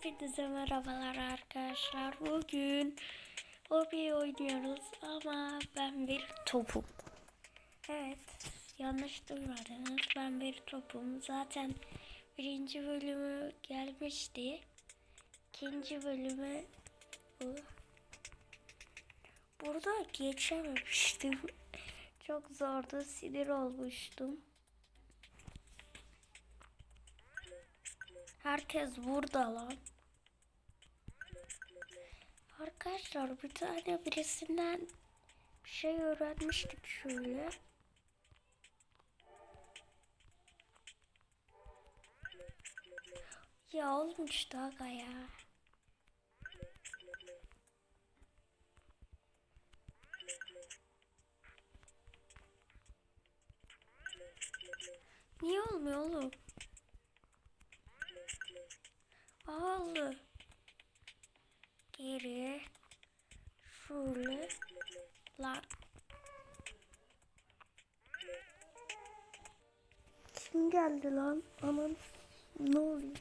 Hepinize merhabalar arkadaşlar. Bugün hobi oynuyoruz ama ben bir topum. Evet, yanlış duymadınız. Ben bir topum. Zaten birinci bölümü gelmişti. İkinci bölümü bu. Burada geçememiştim. Çok zordu, sinir olmuştum. Herkes burada lan. Arkadaşlar bir tane birisinden bir şey öğrenmiştik şöyle. Ya olmuştu aga ya. Niye olmuyor oğlum? Aldı. Geri. Şöyle. Lan. Kim geldi lan? Aman. Ne oluyor?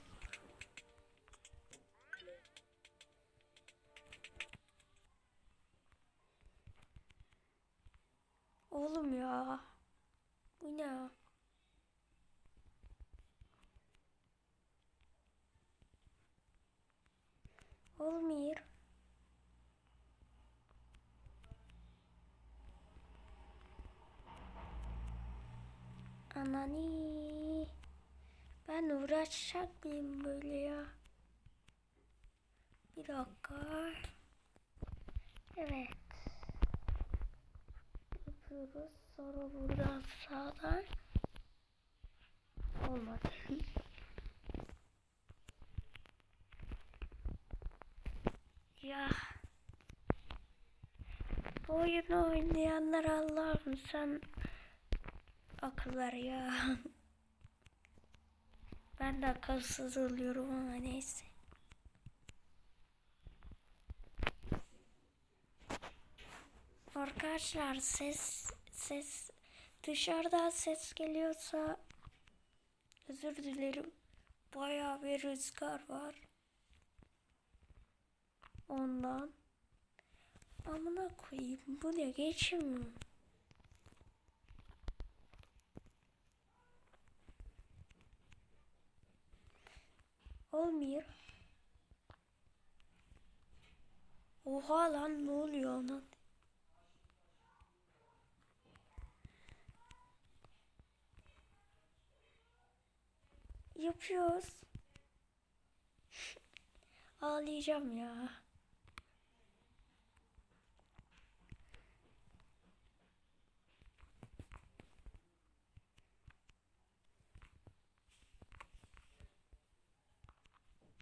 Anani. Ben uğraşacak mıyım böyle ya? Bir dakika. Evet. Yapıyoruz. Sonra buradan sağdan. Olmadı. Ya. Bu oyunu oynayanlar Allah'ım sen akıl ver ya. Ben de akılsız oluyorum ama neyse. Arkadaşlar ses ses dışarıdan ses geliyorsa özür dilerim. Bayağı bir rüzgar var. Ondan. Amına koyayım. Bu ne geçmiyor. Olmuyor. Oha lan ne oluyor lan? Yapıyoruz. Ağlayacağım ya.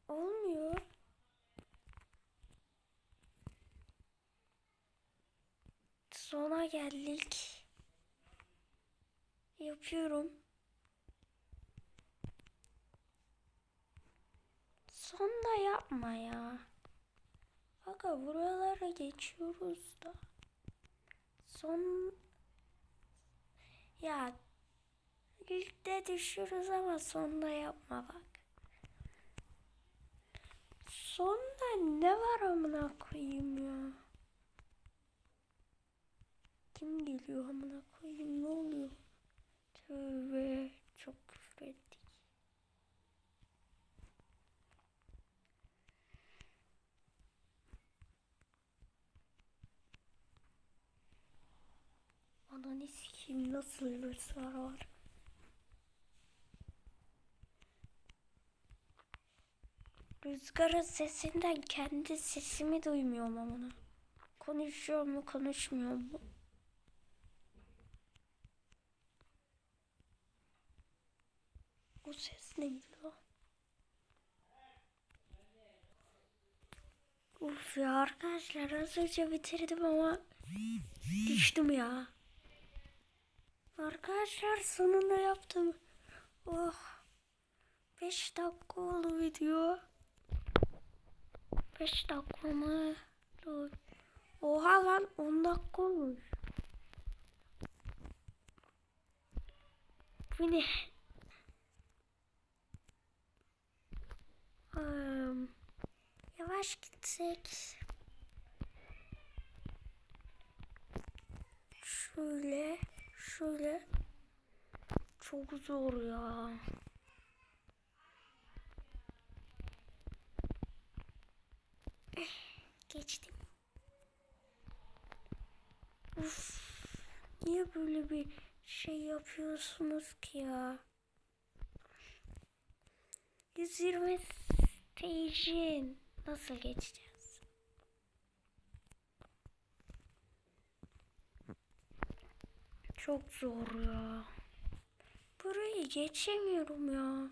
Olmuyor. Sona geldik. Yapıyorum. Sonda yapma ya. Aga buralara geçiyoruz da. Son ya ilkte düşürüz ama sonda yapma bak. Sonda ne var amına koyayım ya? Kim geliyor amına koyayım ne oluyor? Tövbe çok küfür ettik. Ananı sikeyim nasıl rüzgar var? Rüzgarın sesinden kendi sesimi duymuyorum amına. Konuşuyor mu konuşmuyor mu? Bu ses neydi lan? Uf ya arkadaşlar az önce bitirdim ama düştüm ya. Arkadaşlar sonunda yaptım. Oh. 5 dakika oldu video. 5 dakika mı? Dur. Oha lan 10 dakika olmuş. Bu ne? Um, yavaş gitsek. Şöyle, şöyle. Çok zor ya. Geçtim. Uf, niye böyle bir şey yapıyorsunuz ki ya? 120 stage'in nasıl geçeceğiz? Çok zor ya. Burayı geçemiyorum ya.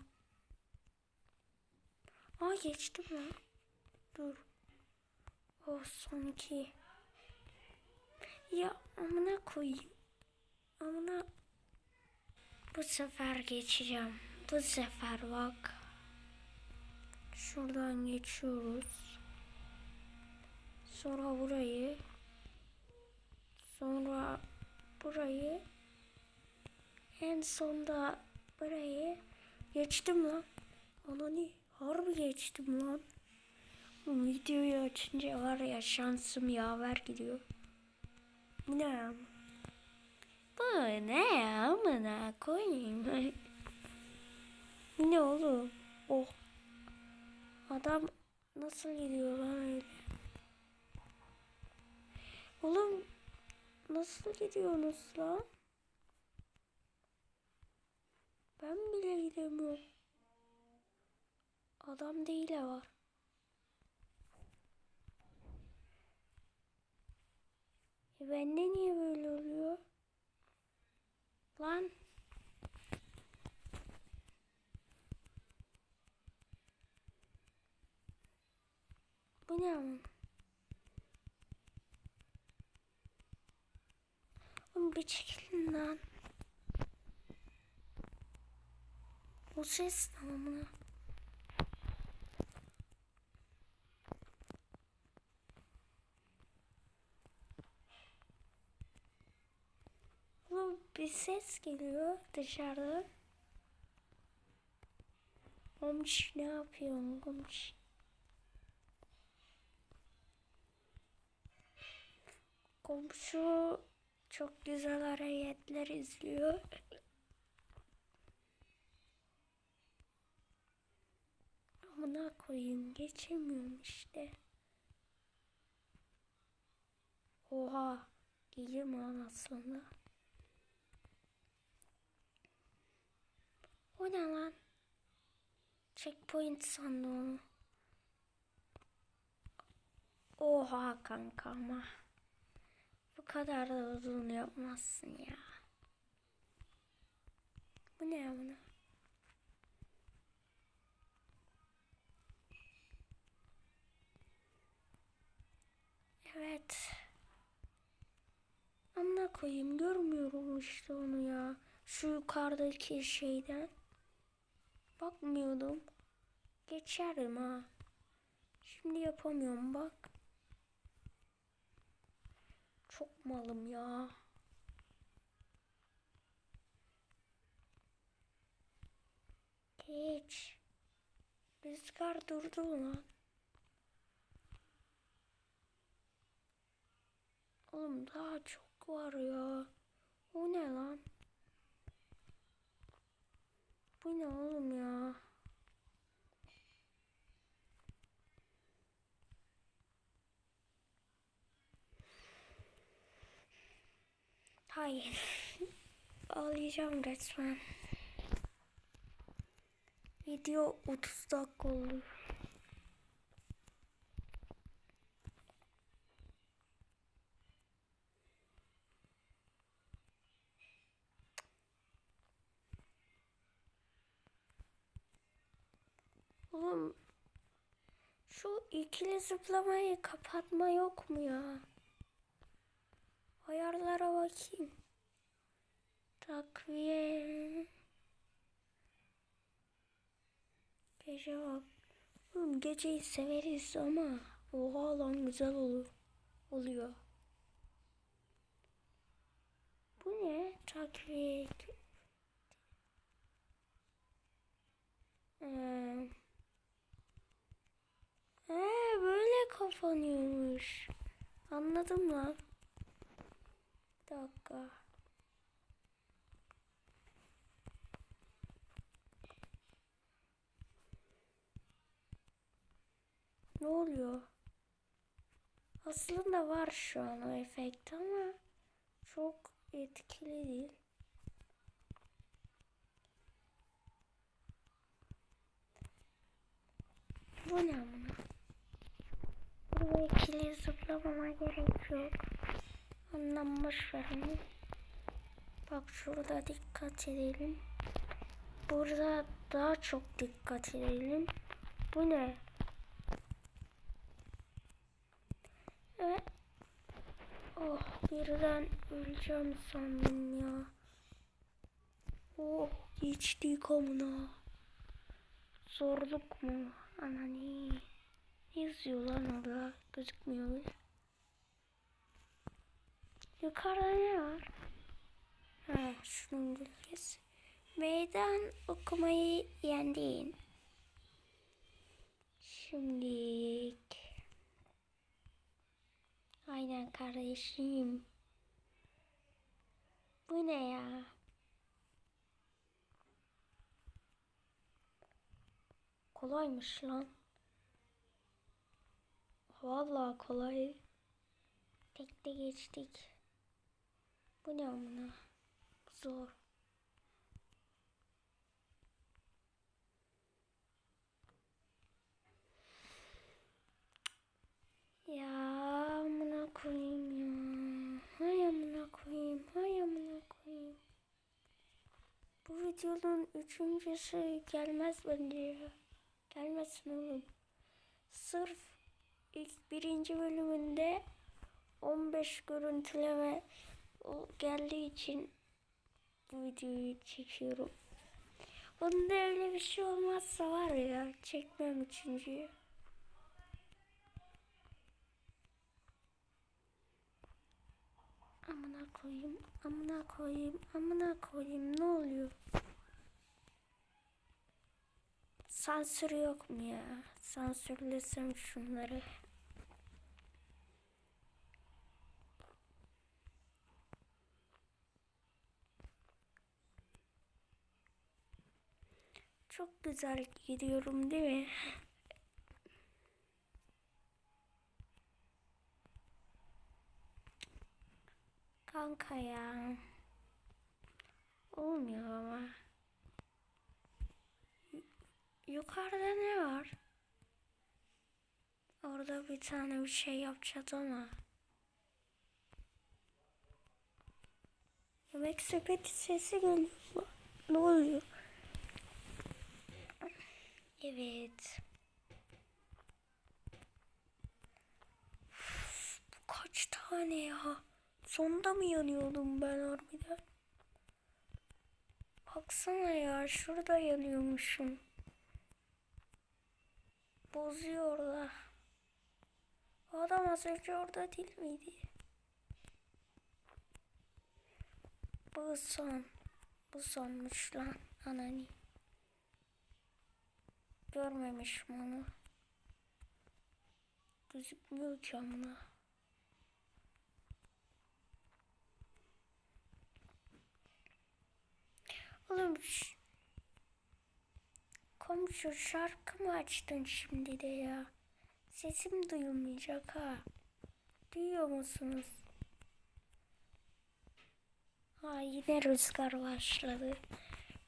Aa geçtim lan. Dur. Oh sanki. Ya amına koyayım. Amına. Bu sefer geçeceğim. Bu sefer bak. Şuradan geçiyoruz. Sonra burayı. Sonra burayı. En sonda burayı. Geçtim lan. Anani harbi geçtim lan. Videoyu açınca var ya şansım yaver gidiyor. Bu ne? Bu ne ya? Amına koyayım. Ne oğlum? Oh. Adam nasıl gidiyor lan öyle? Oğlum nasıl gidiyorsunuz lan? Ben bile gidemiyorum. Adam değil de var. E bende niye böyle oluyor? Lan. Bu ne ama? Oğlum bir çekilin lan. O ses tamamına. Oğlum bir ses geliyor dışarıda. Komş ne yapıyorsun komş? Komşu çok güzel hareketler izliyor. Amına koyayım geçemiyorum işte. Oha mi lan aslında? O ne lan? Checkpoint sandım onu. Oha kanka ama. Bu kadar da uzun yapmazsın ya. Bu ne ya bunu? Evet. Amına koyayım görmüyorum işte onu ya. Şu yukarıdaki şeyden. Bakmıyordum. Geçerim ha. Şimdi yapamıyorum bak. Çok malım ya. Geç. Rüzgar durdu lan. Oğlum daha çok var ya. O ne lan? Bu ne oğlum ya? Hayır. Ağlayacağım resmen. Video 30 dakika oldu. Oğlum şu ikili zıplamayı kapatma yok mu ya? Ayarlara bakayım. Takviye. Gece bak. Oğlum geceyi severiz ama oha lan güzel olur. Oluyor. Bu ne? Takviye. Ee, ee, böyle böyle kapanıyormuş. Anladım lan. Bir dakika. Ne oluyor? Aslında var şu an o efekt ama çok etkili değil. Bu ne amına? Buraya ikili zıplamama gerek yok. Ondan boş. Bak şurada dikkat edelim. Burada daha çok dikkat edelim. Bu ne? Ve oh birden öleceğim sandım ya. Oh geçtik amına. Zorluk mu? Anani. Ne yazıyor lan orada? Gözükmüyor. Yukarıda ne var? Ha, şunun gölgesi. Meydan okumayı yendin. Şimdi Aynen kardeşim. Bu ne ya? Kolaymış lan. Vallahi kolay. Tek de geçtik. Bu ne amına? Zor. Ya amına koyayım ya. Hay amına koyayım. Hay amına koyayım. Bu videonun üçüncüsü gelmez bence ya. Gelmesin oğlum. Sırf ilk birinci bölümünde 15 görüntüleme geldiği için bu videoyu çekiyorum. Bunda öyle bir şey olmazsa var ya çekmem üçüncüyü. Amına koyayım, amına koyayım, amına koyayım ne oluyor? Sansür yok mu ya? Sansürlesem şunları. Çok güzel gidiyorum değil mi? Kanka ya. Olmuyor ama. Yukarıda ne var? Orada bir tane bir şey yapacağız ama. Yemek sepeti sesi geliyor. Ne oluyor? Evet. Bu kaç tane ya? Sonda mı yanıyordum ben harbiden? Baksana ya şurada yanıyormuşum. Bozuyor da. O adam az önce orada değil miydi? Bu son. Bu sonmuş lan anani. Görmemişim onu. Gözükmüyor ki amına. Oğlum. Komşu şarkı mı açtın şimdi de ya? Sesim duyulmayacak ha. Duyuyor musunuz? Ha yine rüzgar başladı.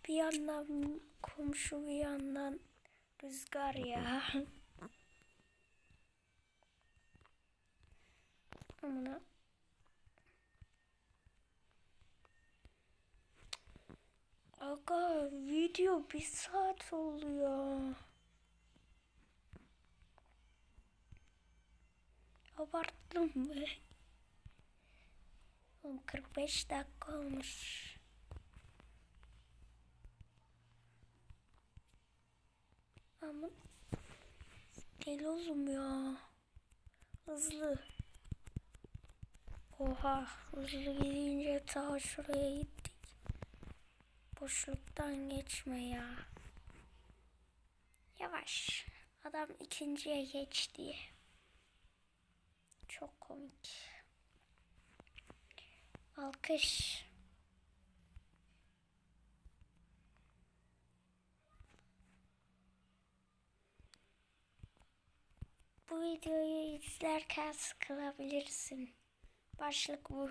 Bir yandan komşu bir yandan rüzgar ya. Amına. Aga video bir saat oluyor. Abarttım? Oğlum 45 dakika olmuş. Ama deli oğlum ya. Hızlı. Oha hızlı gidince ta şuraya gittik. Boşluktan geçme ya. Yavaş. Adam ikinciye geçti. Çok komik. Alkış. Bu videoyu izlerken sıkılabilirsin. Başlık bu.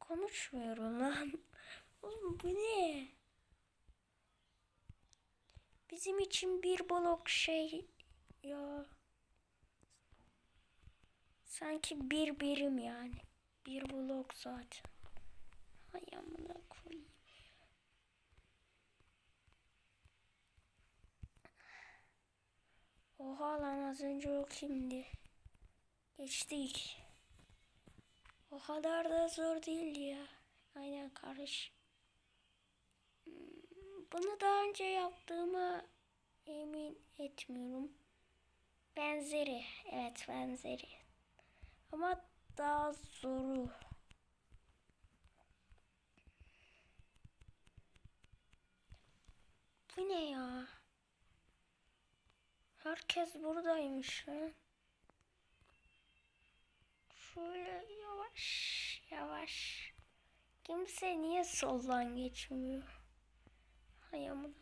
Konuşmuyorum lan. Oğlum bu ne? Bizim için bir blok şey ya. Sanki bir birim yani. Bir blok zaten. Hay amına koyayım. Oha lan az önce o kimdi? Geçtik. O kadar da zor değildi ya. Aynen karış. Bunu daha önce yaptığıma emin etmiyorum. Benzeri. Evet benzeri. Ama daha zoru. Bu ne ya? Herkes buradaymış ha. Şöyle yavaş yavaş. Kimse niye soldan geçmiyor? Hay amına.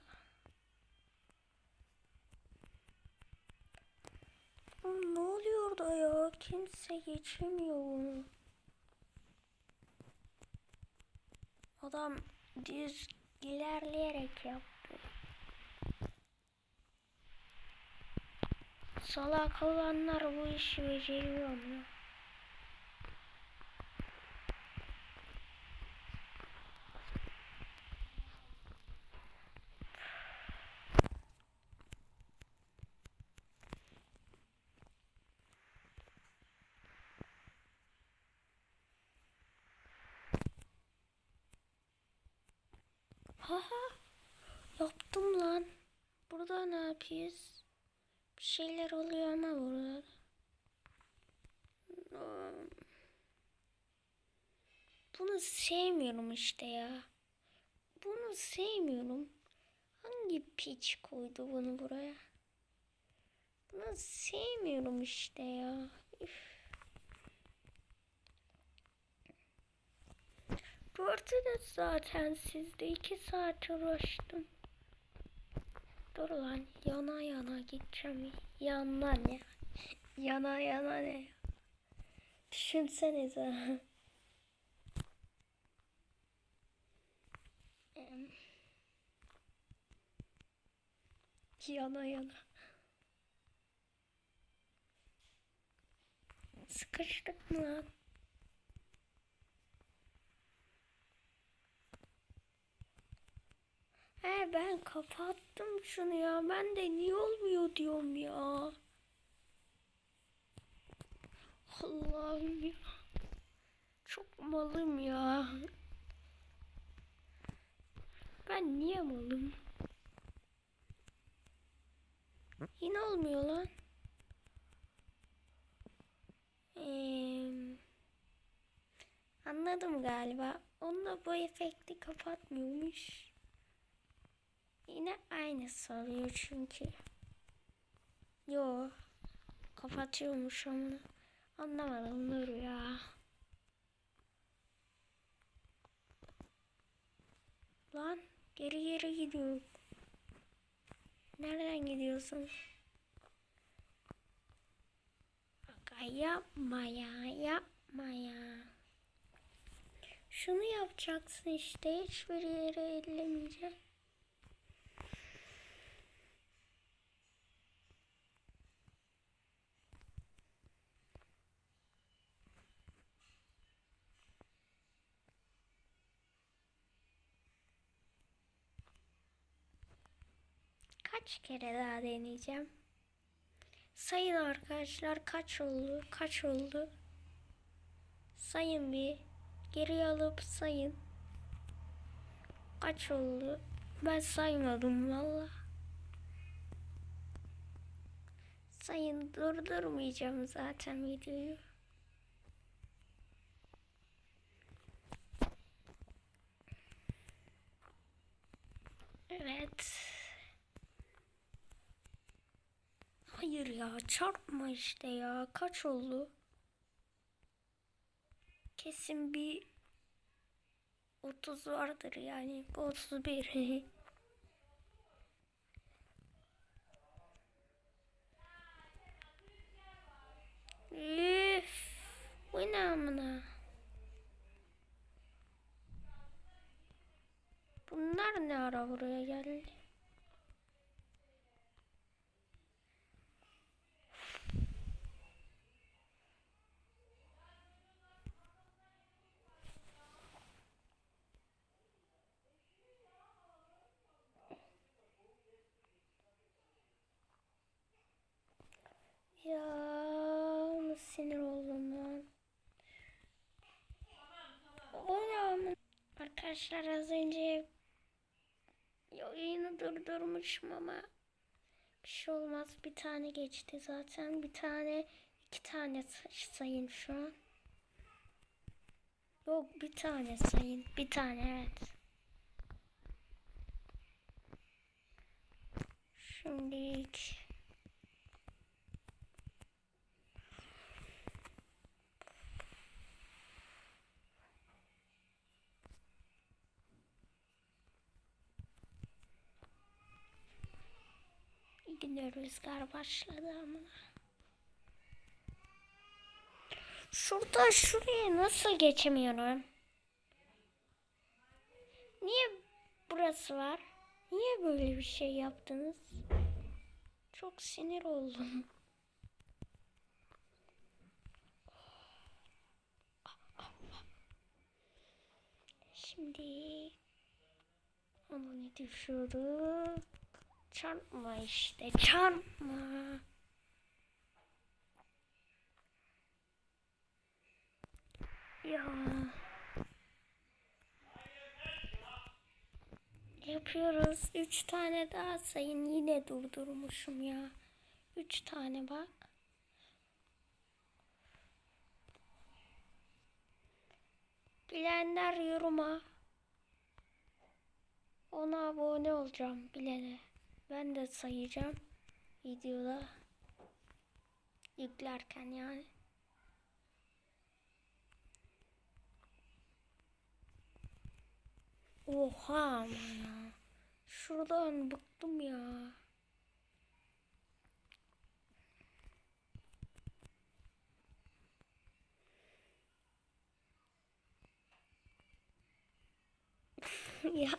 Ne oluyor da ya? Kimse geçemiyor bunu. Adam düz ilerleyerek yaptı. Salak olanlar bu işi beceriyor mu? Haha. Yaptım lan. Burada ne yapıyoruz? Bir şeyler oluyor ama burada. Bunu sevmiyorum işte ya. Bunu sevmiyorum. Hangi piç koydu bunu buraya? Bunu sevmiyorum işte ya. Üf. Gördünüz zaten siz de iki saat uğraştım. Dur lan yana yana gideceğim. Yana ne? Yana yana ne? Düşünsenize. Yana yana. Sıkıştık mı lan? He ben kapattım şunu ya. Ben de niye olmuyor diyorum ya. Allah'ım ya. Çok malım ya. Ben niye malım? Yine olmuyor lan. Ee, anladım galiba. Onunla bu efekti kapatmıyormuş. Yine aynısı oluyor çünkü. Yo. Kapatıyormuş onu. Anlamadım dur ya. Lan geri geri gidiyorum. Nereden gidiyorsun? Aga yapma ya yapma ya. Şunu yapacaksın işte hiçbir yere ellemeyeceksin. Kaç kere daha deneyeceğim? Sayın arkadaşlar kaç oldu? Kaç oldu? Sayın bir. Geri alıp sayın. Kaç oldu? Ben saymadım valla. Sayın durdurmayacağım zaten videoyu. Evet. Hayır ya çarpma işte ya. Kaç oldu? Kesin bir 30 vardır yani. Bu 31. Üf. Bu ne amına? Bunlar ne ara buraya geldi? Ya nasıl sinir oldum lan. O ne? Arkadaşlar az önce yayını durdurmuşum ama bir şey olmaz. Bir tane geçti zaten. Bir tane, iki tane say- sayın şu an. Yok bir tane sayın. Bir tane evet. Şimdilik Yine rüzgar başladı ama. Şurada şuraya nasıl geçemiyorum? Niye burası var? Niye böyle bir şey yaptınız? Çok sinir oldum. Şimdi onu ne düşürdük? Çarpma işte çarpma. Ya. Yapıyoruz. Üç tane daha sayın. Yine durdurmuşum ya. Üç tane bak. Bilenler yoruma. Ona abone olacağım bilene. Ben de sayacağım videoda yüklerken yani. Oha ama ya. Şuradan bıktım ya. ya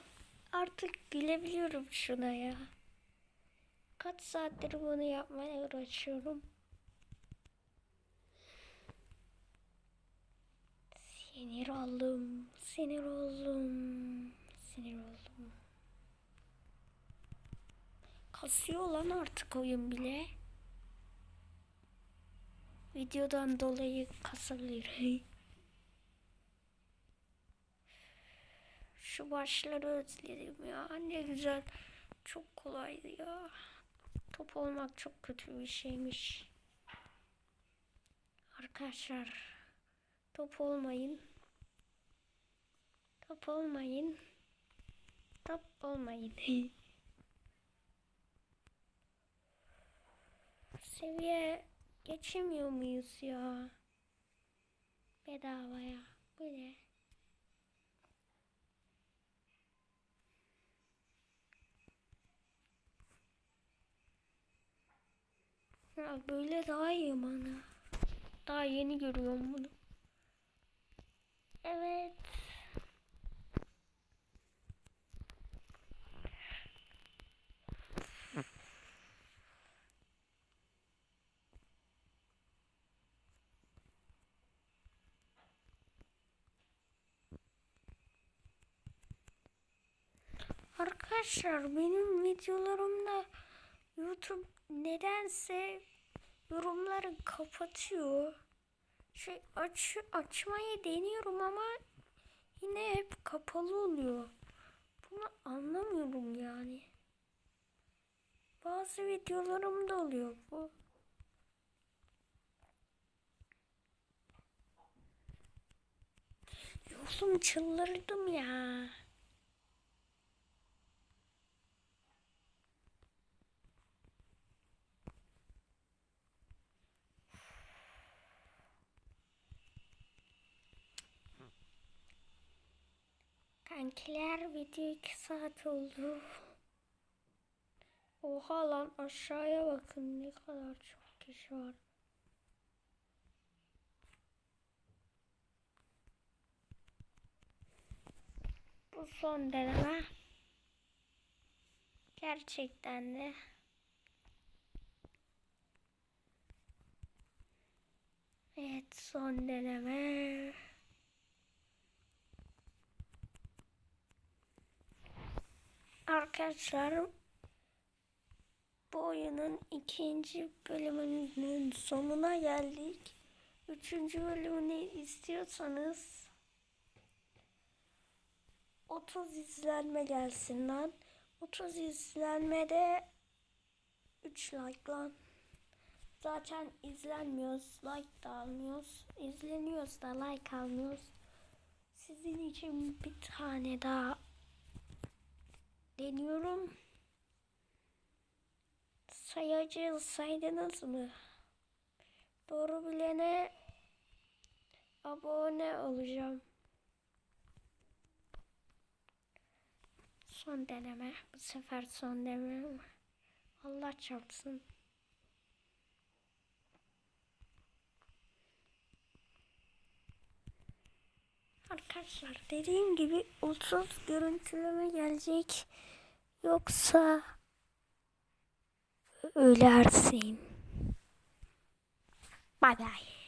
artık gülebiliyorum şuna ya. Kaç saattir bunu yapmaya uğraşıyorum. Sinir oldum, sinir oldum, sinir oldum. Kasıyor lan artık oyun bile. Videodan dolayı kasabilir. Şu başları özledim ya. Ne güzel. Çok kolaydı ya. Top olmak çok kötü bir şeymiş. Arkadaşlar top olmayın. Top olmayın. Top olmayın. Seviye geçemiyor muyuz ya? Bedavaya. Bu ne? Ya böyle daha iyi bana. Daha yeni görüyorum bunu. Evet. Arkadaşlar benim videolarımda YouTube nedense yorumları kapatıyor. Şey aç açmayı deniyorum ama yine hep kapalı oluyor. Bunu anlamıyorum yani. Bazı videolarımda oluyor bu. Yoksa çıldırdım ya. Kankiler video 2 saat oldu. Oha lan aşağıya bakın ne kadar çok kişi var. Bu son deneme. Gerçekten de. Evet son deneme. Arkadaşlar bu oyunun ikinci bölümünün sonuna geldik. Üçüncü bölümünü istiyorsanız 30 izlenme gelsin lan. 30 izlenmede 3 like lan. Zaten izlenmiyoruz, like da almıyoruz. İzleniyoruz da like almıyoruz. Sizin için bir tane daha deniyorum. Sayacı saydınız mı? Doğru bilene abone olacağım. Son deneme. Bu sefer son deneme. Allah çarpsın. Arkadaşlar dediğim gibi 30 görüntüleme gelecek. Yoksa ölersin. Bye bye.